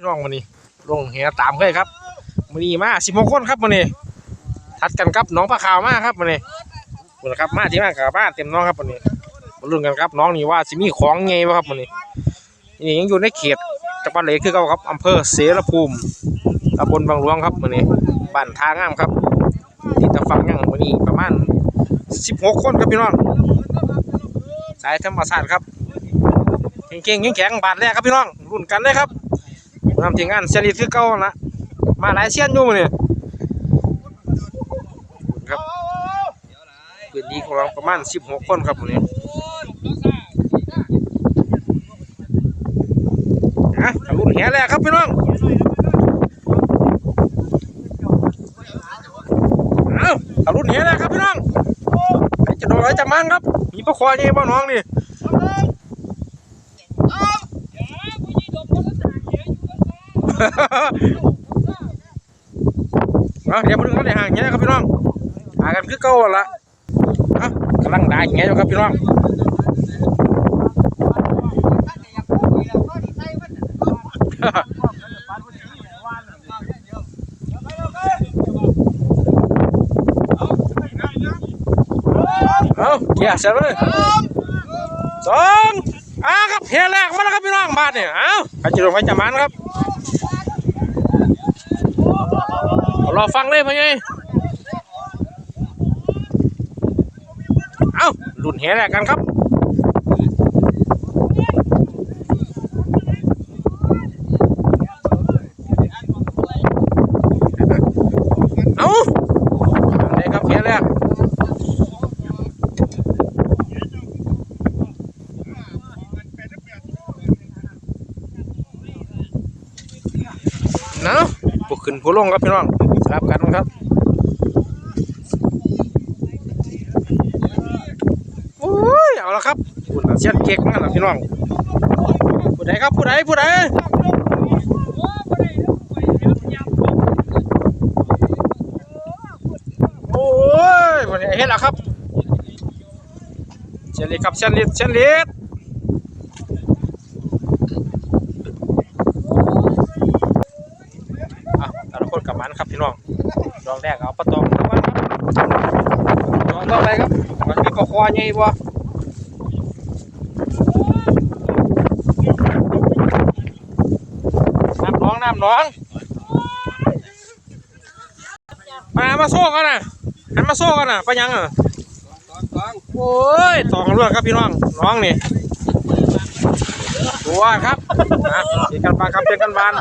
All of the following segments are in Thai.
พี่น้องวันนี้ลงเฮียตามเคยครับวันนี้มาสิบหกคนครับวันนี้ทัดกันครับน้องปลาขาวมาครับวันนี้บุญครับมาที่มากับบ้านเต็มน้องครับวันนี้มาลุ้นกันครับน้องนี่ว่าสิมีของไงวะครับวันนี้นี่ยังอยู่ในเขตจังหวัดเลยคือเก่าครับอำเภอเสรภูมิตำบลบางหลวงครับวันนี้บ้านทางงามครับที่ตะฟังยังวันนี้ประมาณสิบหกคนครับพี่น้องสายธรรมศาสตร์ครับเก่งๆแข็งๆบาทแรกครับพี่น้องรุ่นกันเลยครับ นำทีงานเซนิทคือเก่านละมาหลายเซียนอยู่มื้อนี่ครับพื้นที่ของเราประมาณ 16 คนครับมื้อนี้อะรุ่นแห่แรกครับพี่น้องเอารุ่นแห่แรกครับพี่น้องใครจะโดนใครจะมันครับ มีประคอนี่บ่น้องนี่ เอาเดี๋ยวมาดูกันในห่างเงี้ยครับพี่น้องหากันคือเก่าหั่นละเอากำลังด่าอย่างเงี้ยอยู่ครับพี่น้องเอาเกียร์เสร็จเลยสองอ่าครับเฮียแรกมาแล้วครับพี่น้องบาทเนี่ยเอาใครจะลงใครจะมันครับ รอฟังเลยพ่อใหญ่เอารุ่นแห่แรกกันครับเอาเลยครับแห่แรกเนาะผู้ ขึ้นผู้ลงครับพี่น้องสลับกันครับโอ้ยเอาละครับคุณเสียนเก๊กนั่นแหละพี่น้องผู้ใดครับผู้ใดผู้ใดโอ้ยวันนี้เห็นแล้วครับเชนลิดครับเชนลิดเชนลิดอะแต่ละคนกลับมันครับพี่น้องดองแร กเอาปลาตองมาครับดองต่อไปครับมันมีปลาคอใหญ่บ่น้ำน้องน้ำน้องมามาโซ่กันนะหันมาโซ่กันนะไปยังอะโอ้ยตองรวดครับพี่น้องน้องนี่ตัวครับนะเจอกันบานครับเจอกันบาน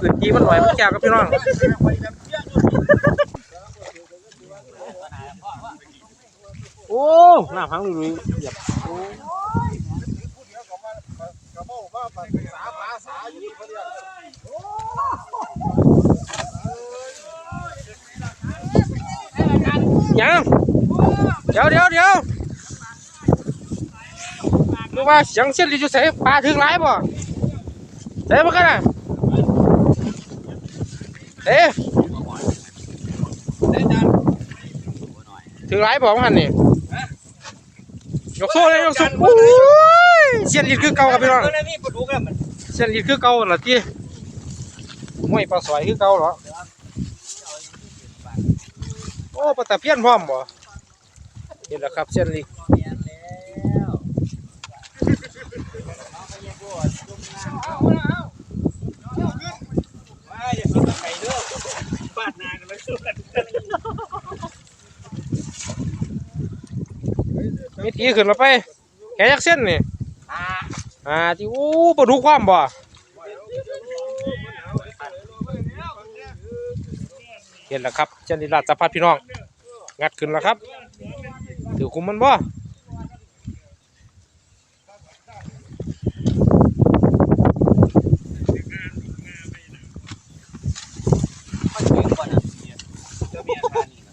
พื้นที่มันหน่อยมันแคบครับพี่น้อง โอ้หน้าพังลุยๆเหยียบโอ้ยังเดี๋ยวเดี๋ยวเดี๋ยวนึกว่าเสียงเส้นลิจูเสปลาถึงไรบ่เสมากันนะเอ๊ะถึงไรบ่ของหันนี่ ยกโซ่เลยยกโซ่โอ้ยเสียนลิดคือเก่าครับพี่น้องนี่ปลาดุกอะมันเส้นลิดคือเก่าเหรอพี่มวยปลาสวยคือเก่าเหรอโอ้ปลาตะเพียนพร้อมบ่นี่แล้วครับเส้นลิดเมียนแล้วมาอย่ากินตะไคร้เด้อฟาดหน้ากันแล้วสู้กัน มีทีขึ้นมาไปแค่ยักเส้นนี่อ่าอ่าที่อู้ปลาดุกความบ่เห็นแล้วครับเส้นลิดราชพัฒพี่น้อง งัดขึ้นแล้วครับ ถือคุมมันบ่ มันถึงก่อนอะเจ้าเมียทานนี่นะ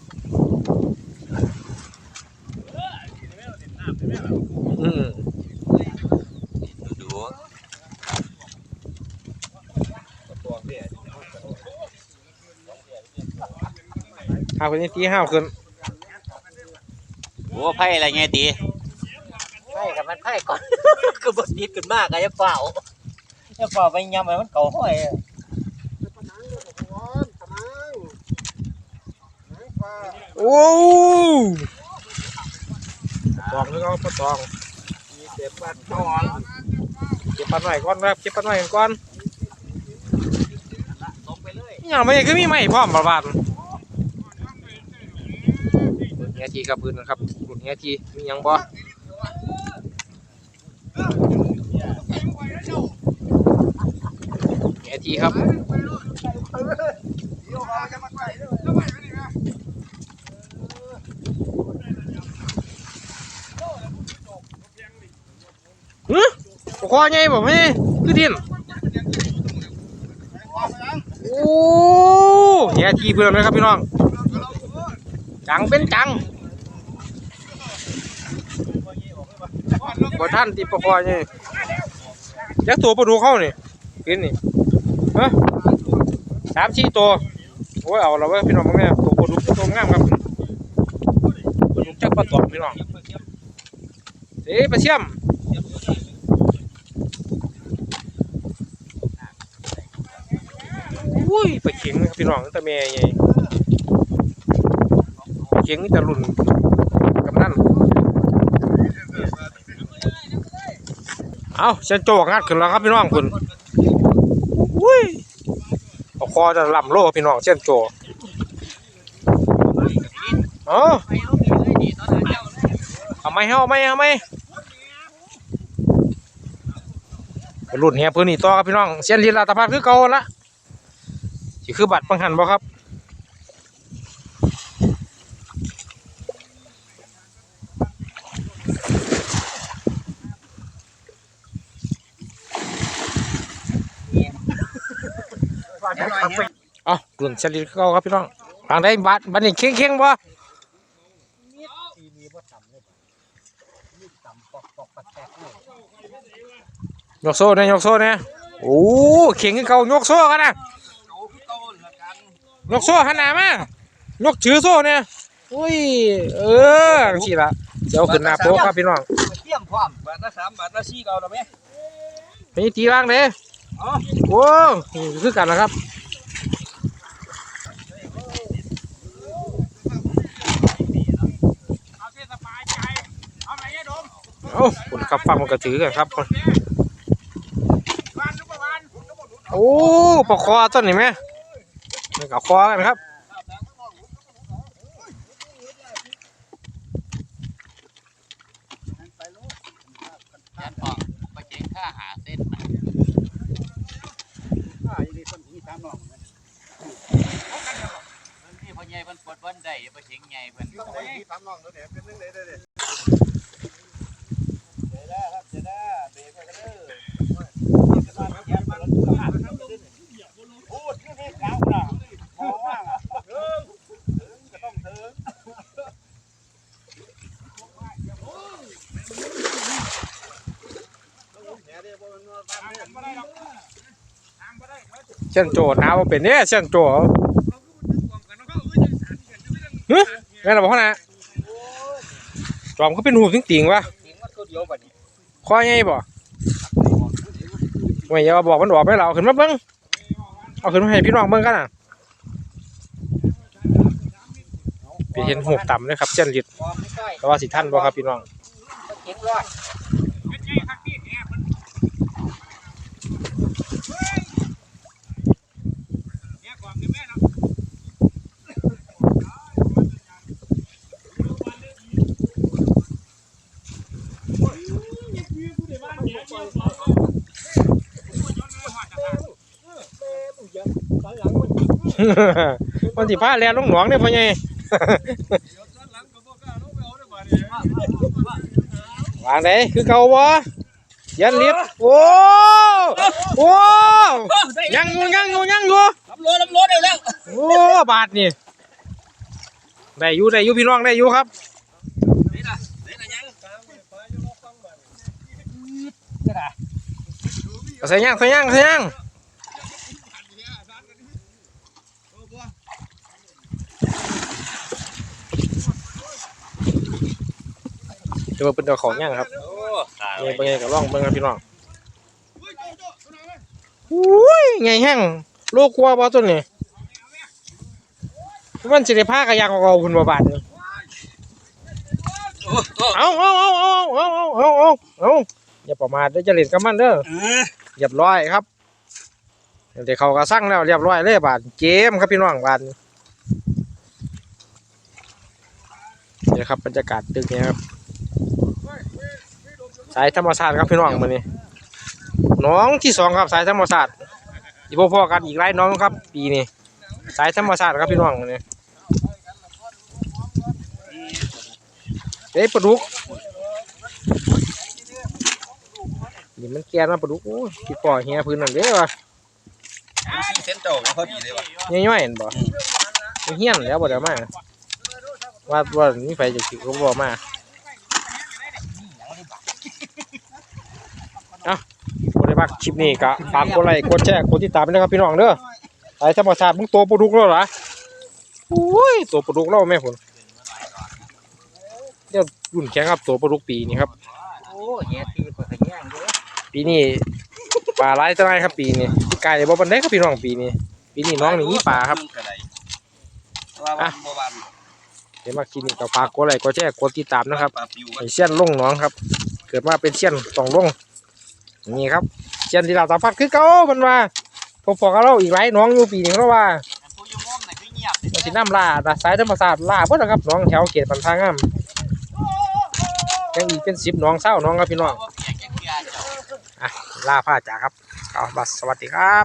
อืม ดู ห้าวขึ้นนี่ตีห้าวขึ้นโอ้ไพ่อะไรไงตีไพ่กับมันไพ่ก่อน คือบดนิดขึ้นมากอะอย่าเปล่าจะฝ่าไปยำไปมันเก่าห้อยโอ้ตองนึกเอาปลาตองเจ็บบ้านนอนเก็บปลาหน่อยก่อนครับเก็บปลาหน่อยกันก่อนตรงไปเลยอย่างไม่คือมีไม่พร้อมประบาด เฮียทีครับพื้นนะครับรุ่นเฮียทีมียังบ่เฮียทีครับฮึปคอใหญ่บ่แม่คือดินโอ้เฮียทีเพื่อนเลยครับพี่น้อง จังเป็นจังบ่ท่านติประคอนี่ยักตัวปลาดูเข้านี่กินนี่ฮะสามสี่ตัวโอ้ยเอาเราไว้พี่น้องมึงเนี่ยตัวปลาดุกตัวงามครับปลาดุกจักปลาตองพี่น้องเอ๊ะปลาเชี่ยมอุ้ยปลาเข็งครับพี่น้องตั้งแต่แม่ใหญ่ เข็งนี่จะรุ่นกำนันเอาเส้นโจกงัดขึ้นแล้วครับพี่น้องคุณอุ้ยเอาคอจะลำโลพี่น้องเส้นโจเอาเอาไปเลยดีตอนนั้นเอาไมเอาไมเอาไมไปรุ่นเฮียพื้นนี่ต่อครับพี่น้องเส้นลีลาตะพัดคือเก่าละคือบัตรปังหันบ่ครับ เอากลุ่นเฉลี่ยเขาครับพี่น้องทางได้บัตรบัตรนี่เข่งเข่งๆบ่ทีนี้ว่าต่ำเลยนี่ต่ำปอกปอกปัดแตกเลยยกโซ่เนี่ยยกโซ่เนี่ยโอ้เข่งขึ้นเขายกโซ่กันนะโอ้พี่โตละกันยกโซ่หันหน้ามายกถือโซ่เนี่ยอุ้ยเออจังซี่ละเดี๋ยวขึ้นหน้าโป๊ะครับพี่น้องเทียมพร้อมบาทละสามบาทละสี่เก่าแล้วไหมนี่ตีว่างเลยอ๋อ โอ้คือกันนะครับโอ้คุณครับฟังมันก็ถือกันครับโอ้ปลาคอต้นนี่ไหมนี่กับคอกันครับ ยันพอไปเจ๊งค่าหาเส้นนะ อ่าอยู่ในต้นที่ตามน้องนะ นี่พ่อใหญ่เพิ่นปวด เพิ่นไงใหญ่เพิ่นต้นที่ตามน้องแล้วเนี่ยเป็นเรื่องไหนได้เลยเดี๋ยวได้ครับเดี๋ยวได้เบรกไปกันเด้อพูดที่นี่กลางนะมองว่าถึงก็ต้องถึงเช่างโจหนาวบ่เป็นเนี่ยเช่างโจเฮ้ยแม่นบอกพ่อนะจอมเขาเป็นหูสิงติงวะข้อใหญ่บ่ไม่อย่าบอกมันบอกไม่เราเขึ้นมาเบิ้งเอาขึ้นมาให้พี่น้องเบิ้งกันอะไปเห็นหูต่ำเลยครับเช่นลิดมองไม่ใกล้แต่ว่าสิท่านบ่ครับพี่น้อง เจ๊งรอด มันสิพาแล่นลงหนองเด้อพ่อใหญ่วางได้คือเก่าบ่ยันลิฟต์โอ้โอ้ยังอยู่ยังอยู่ยังอยู่ลำรถลำรถเร็วแล้วโอ้บาทนี่ได้อยู่ได้อยู่พี่น้องได้อยู่ครับ เอาใส่ย่างใส่ย่างใส่ย่งเดี๋เป็นตัวของย่งครับเป็นไงกับร่องเป็นไงพี่น้องอุ้ยไงแห้งโลกลัวบ่ต้นนี่มันสิได้ผ้ากระยางของเราคุณบาบาดนี่เอาเอาเอาเอาเอาเอาเอาอย่าประมาทเด้อจะเล่นกับมันเด้อ เออเรียบร้อยครับเดี๋ยวเขาก็สั่งแล้วเรียบร้อยเลยบาดเกมครับพี่น้องบาดนี้นี่ครับบรรยากาศตึกนี้ครับสายธรรมศาสตร์ครับพี่น้องมื้อนี้น้องที่สองครับสายธรรมศาสตร์อีพ่อๆกันอีกหลายน้องครับ ปีนี้สายธรรมศาสตร์ครับพี่น้องมื้อนี้เอ้ยปลาดุก นี่มันแก่มาปลาดุกโอ้ยพี่ปอเฮียพื้นนั่นเด้อวะซีเซนโตพอดีเลยว่ะย่อยๆเห็นบ่มันเฮี้ยนแล้วบ่เดี๋ยวมาว่าว่ามีไฟจะคิดก็บ่มาเอ้าบ่ได้มักคลิปนี้ก็ฝากกดไลค์กดแชร์กดติดตามด้วยนะครับพี่น้องเด้อไอ้ธรรมชาติมึงโตปลาดุกแล้วเหรอโอ้ยโตปลาดุกแล้วแม่พุ่นเดี๋ยวรุ่นแข่งครับโตปลาดุกปีนี้ครับโอ้แย่ตีก็ขย่งเด้อ ปีนี้ปลาหลายจังไงครับปีนี้ไก่บ่ปานใดครับพี่น้องปีนี้ปีนี้น้องนี่มีปลาครับว่าวันบ่วันเดี๋ยวมาคลิปนี้ก็ฝากกดไลค์กดแชร์กดติดตามนะครับปลาปิวไอเชียนลงหน้องครับ เกิดมาเป็นเชียนต้องลงนี่ครับเชียนที่เราตาพัดคือเก่ามันว่าพอๆกับเราอีกหลายหน้องอยู่ปีนี้เพราะว่าผู้ยุ่งม่อมน่ะคือเงียบมันสิน้ำลาดสายธรรมศาสตร์ลาเพิ่นนะครับหน้องแถวเขตปันทางงามยังอีกเป็นสิบน้องเศร้าน้องครับพี่น้อง ว่าเปียกแก่เก ลาผ้าจ่าครับเอาบัสสวัสดีครับ